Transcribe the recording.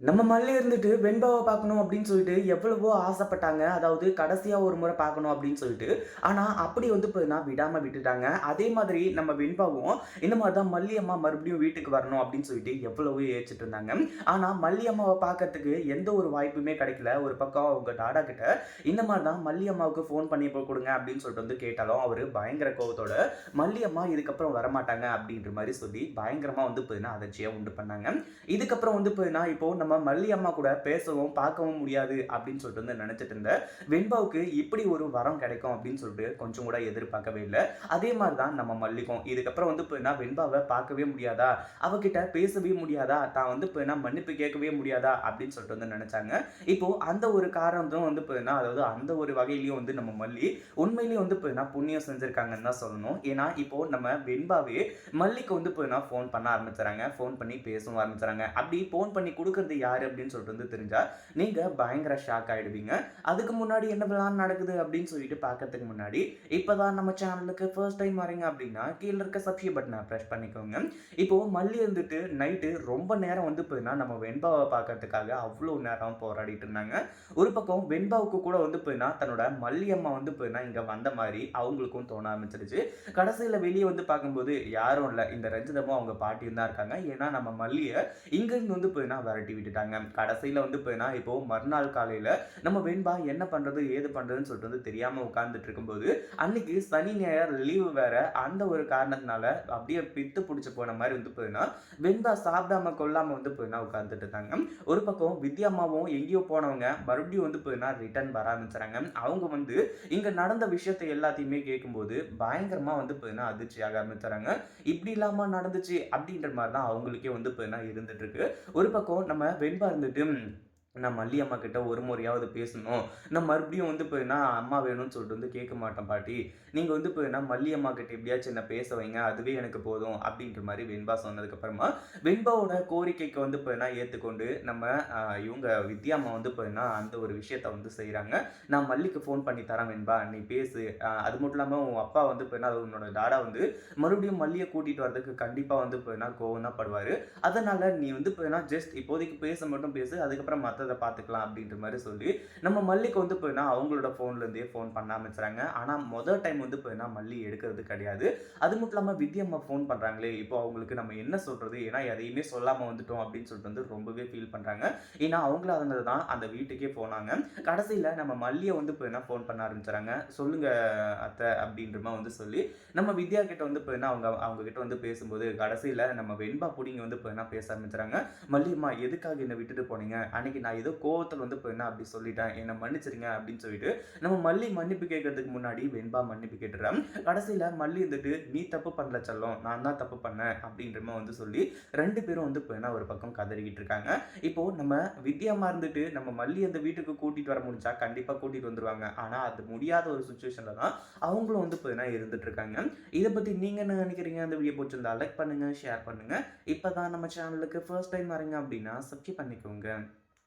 நம்ம மல்லி இருந்துட்டு வெண்பாவை பார்க்கணும் அப்படின்னு சொல்லிட்டு எவ்வளவோ ஆசைப்பட்டாங்க. அதாவது கடைசியாக ஒரு முறை பார்க்கணும் அப்படின்னு சொல்லிட்டு. ஆனால் அப்படி வந்து பார்த்தீங்கன்னா விடாமல் விட்டுட்டாங்க. அதே மாதிரி நம்ம வெண்பாவும் இந்த மாதிரி தான் மல்லியம்மா மறுபடியும் வீட்டுக்கு வரணும் அப்படின்னு சொல்லிட்டு எவ்வளவோ ஏச்சிட்டு இருந்தாங்க. ஆனால் மல்லியம்மாவை பார்க்கறதுக்கு எந்த ஒரு வாய்ப்புமே கிடைக்கல. ஒரு பக்கம் அவங்க டாடா கிட்ட இந்த மாதிரி தான் மல்லியம்மாவுக்கு ஃபோன் பண்ணி போய் கொடுங்க அப்படின்னு சொல்லிட்டு வந்து கேட்டாலும் அவர் பயங்கர கோபத்தோட மல்லியம்மா இதுக்கப்புறம் வரமாட்டாங்க அப்படின்ற மாதிரி சொல்லி பயங்கரமாக வந்து பார்த்தீங்கன்னா அதிர்ச்சியாக உண்டு பண்ணாங்க. இதுக்கப்புறம் வந்து பார்த்தீங்கன்னா இப்போ நம்ம மல்லி அம்மா கூட பேசவும் பார்க்கவும் முடியாது அப்படின்னு சொல்லிட்டு வந்து நினச்சிட்டு இருந்தேன் வெண்பாவுக்கு இப்படி ஒரு வரம் கிடைக்கும் அப்படின்னு சொல்லிட்டு கொஞ்சம் கூட எதிர்பார்க்கவே இல்லை. அதே மாதிரி தான் நம்ம மல்லிக்கும். இதுக்கப்புறம் வந்து இப்போ வெண்பாவை பார்க்கவே முடியாதா? அவகிட்ட பேசவே முடியாதா? தான் வந்து இப்போ மன்னிப்பு கேட்கவே முடியாதா? அப்படின்னு சொல்லிட்டு வந்து நினச்சாங்க. இப்போ அந்த ஒரு காரணம் வந்து இப்போ அதாவது அந்த ஒரு வகையிலையும் வந்து நம்ம மல்லி உண்மையிலேயே வந்து இப்போ புண்ணியம் செஞ்சுருக்காங்கன்னு தான் சொல்லணும். ஏன்னா இப்போ நம்ம வெண்பாவே மல்லிக்கு வந்து இப்போ ஃபோன் பண்ண ஆரம்பிச்சுறாங்க. ஃபோன் பண்ணி பேசவும் ஆரம்பிச்சுறாங்க. அப்படி ஃபோன் பண்ணி கொடுக்குறது யாரு அப்படின்னு சொல்லிட்டு வந்து தெரிஞ்சா நீங்க பயங்கர ஷாக் ஆயிடுவீங்க. அதுக்கு முன்னாடி என்ன பிளான் நடக்குது அப்படின்னு சொல்லிட்டு பார்க்கறதுக்கு முன்னாடி இப்பதான் நம்ம சேனலுக்கு ஃபர்ஸ்ட் டைம் வரீங்க அப்படின்னா கீழே இருக்க சப்ஸ்கிரைப் பட்டனை ப்ரெஸ் பண்ணிக்கோங்க. இப்போ மல்லி இருந்துட்டு நைட்டு ரொம்ப நேரம் வந்து போயின்னா நம்ம வெண்பாவை பார்க்கறதுக்காக அவ்வளோ நேரம் போராடிட்டு இருந்தாங்க. ஒரு பக்கம் வெண்பாவுக்கு கூட வந்து போயின்னா தன்னோட மல்லி அம்மா வந்து போயின்னா இங்கே வந்த மாதிரி அவங்களுக்கும் தோண ஆரம்பிச்சிருச்சு. கடைசியில் வெளியே வந்து பார்க்கும்போது யாரும் இல்லை. இந்த ரஞ்சிதமும் அவங்க பாட்டியும் தான் இருக்காங்க. ஏன்னா நம்ம மல்லியை இங்கிருந்து வந்து போயின்னா விரட்டி விட்டுட்டாங்க. கடைசியில் வந்து போயின்னா இப்போ மறுநாள் காலையில் நம்ம வெண்பா என்ன பண்ணுறது ஏது பண்ணுறதுன்னு சொல்லிட்டு வந்து தெரியாமல் உட்காந்துட்டு இருக்கும்போது அன்னைக்கு சனி ஞாயிறு லீவு வேற அந்த ஒரு காரணத்தினால அப்படியே பித்து பிடிச்சி போன மாதிரி வந்து போயின்னா வெண்பா சாப்பிடாம கொல்லாம வந்து போயினா உட்காந்துட்டு இருந்தாங்க. ஒரு பக்கம் வித்யாமாவும் எங்கேயோ போனவங்க மறுபடியும் வந்து போயினா ரிட்டர்ன் வர ஆரம்பிச்சுறாங்க. அவங்க வந்து இங்க நடந்த விஷயத்தை எல்லாத்தையுமே கேட்கும்போது பயங்கரமா வந்து போயின்னா அதிர்ச்சியாக ஆரம்பிச்சுறாங்க. இப்படி இல்லாம நடந்துச்சு அப்படின்ற மாதிரி தான் அவங்களுக்கே வந்து போயினா இருந்துட்டு இருக்கு. ஒரு பக்கம் நம்ம வெண்பா இருந்துட்டு நான் மல்லி அம்மா கிட்ட ஒரு முறையாவது பேசணும். நான் மறுபடியும் வந்து போயின்னா அம்மா வேணும்னு சொல்லிட்டு வந்து கேட்க மாட்டேன் பாட்டி. நீங்கள் வந்து போயின்னா மல்லி அம்மா கிட்ட எப்படியாச்சும் என்ன பேச வைங்க. அதுவே எனக்கு போதும். அப்படின்ற மாதிரி வெண்பா சொன்னதுக்கப்புறமா வெண்பாவோட கோரிக்கைக்கு வந்து போயின்னா ஏற்றுக்கொண்டு நம்ம இவங்க வித்யா அம்மா வந்து போயின்னா அந்த ஒரு விஷயத்த வந்து செய்கிறாங்க நான் மல்லிக்கு ஃபோன் பண்ணி தரேன் வெண்பா. நீ பேசு. அது மட்டும் இல்லாமல் உன் அப்பா வந்து இப்போ அது உன்னோட டாடா வந்து மறுபடியும் மல்லியை கூட்டிகிட்டு வரதுக்கு கண்டிப்பாக வந்து போயின்னா கோவம் தான் படுவார். அதனால் நீ வந்து போயின்னா ஜஸ்ட் இப்போதைக்கு பேச மட்டும் பேசு. அதுக்கப்புறம் மற்ற மற்றதை பார்த்துக்கலாம் அப்படின்ற மாதிரி சொல்லி நம்ம மல்லிக்கு வந்து போயின்னா அவங்களோட ஃபோன்லேருந்தே ஃபோன் பண்ண ஆரம்பிச்சுறாங்க. ஆனால் மொதல் டைம் வந்து போயின்னா மல்லி எடுக்கிறது கிடையாது. அது மட்டும் இல்லாமல் வித்யம்மா ஃபோன் பண்ணுறாங்களே இப்போ அவங்களுக்கு நம்ம என்ன சொல்கிறது ஏன்னா எதையுமே சொல்லாமல் வந்துட்டோம் அப்படின்னு சொல்லிட்டு வந்து ரொம்பவே ஃபீல் பண்ணுறாங்க ஏன்னா அவங்கள அவங்க தான் அந்த வீட்டுக்கே போனாங்க. கடைசியில் நம்ம மல்லியை வந்து போயின்னா ஃபோன் பண்ண ஆரம்பிச்சுறாங்க. சொல்லுங்க அத்தை அப்படின்ற மாதிரி வந்து சொல்லி நம்ம வித்யா கிட்ட வந்து போயின்னா அவங்க அவங்க கிட்ட வந்து பேசும்போது கடைசியில் நம்ம வெண்பா புடிங்க வந்து போயின்னா பேச ஆரம்பிச்சுறாங்க. மல்லியம்மா எதுக்காக என்னை விட்டுட்டு போனீங்க? அன்னைக்கு நான் ஏதோ கோவத்தில் வந்து போயின்னா அப்படி சொல்லிட்டேன்? என்னை மன்னிச்சிருங்க அப்படின்னு சொல்லிட்டு நம்ம மல்லி மன்னிப்பு கேட்கறதுக்கு முன்னாடி வெண்பா மன்னிப்பு கேட்டுறேன் கடைசியில் மல்லி வந்துட்டு நீ தப்பு பண்ணல செல்லம் நான் தான் தப்பு பண்ணேன் அப்படின்ற மாதிரி வந்து சொல்லி ரெண்டு பேரும் வந்து இப்போ என்ன ஒரு பக்கம் கதறிக்கிட்டு இருக்காங்க. இப்போ நம்ம வித்தியாமா இருந்துட்டு நம்ம மல்லி அந்த வீட்டுக்கு கூட்டிட்டு வர முடிஞ்சா கண்டிப்பாக கூட்டிட்டு வந்துருவாங்க. ஆனால் அது முடியாத ஒரு சுச்சுவேஷனில் தான் அவங்களும் வந்து போயின்னா இருந்துட்டு இருக்காங்க. இதை பற்றி நீங்கள் என்ன நினைக்கிறீங்க? அந்த வீடியோ பிடிச்சிருந்தா லைக் பண்ணுங்கள் ஷேர் பண்ணுங்கள் இப்போ தான் நம்ம சேனலுக்கு ஃபர்ஸ்ட் டைம் வரீங்க அப்படின்னா சப்ஸ்கிரைப் பண்ணிக்கோங்க.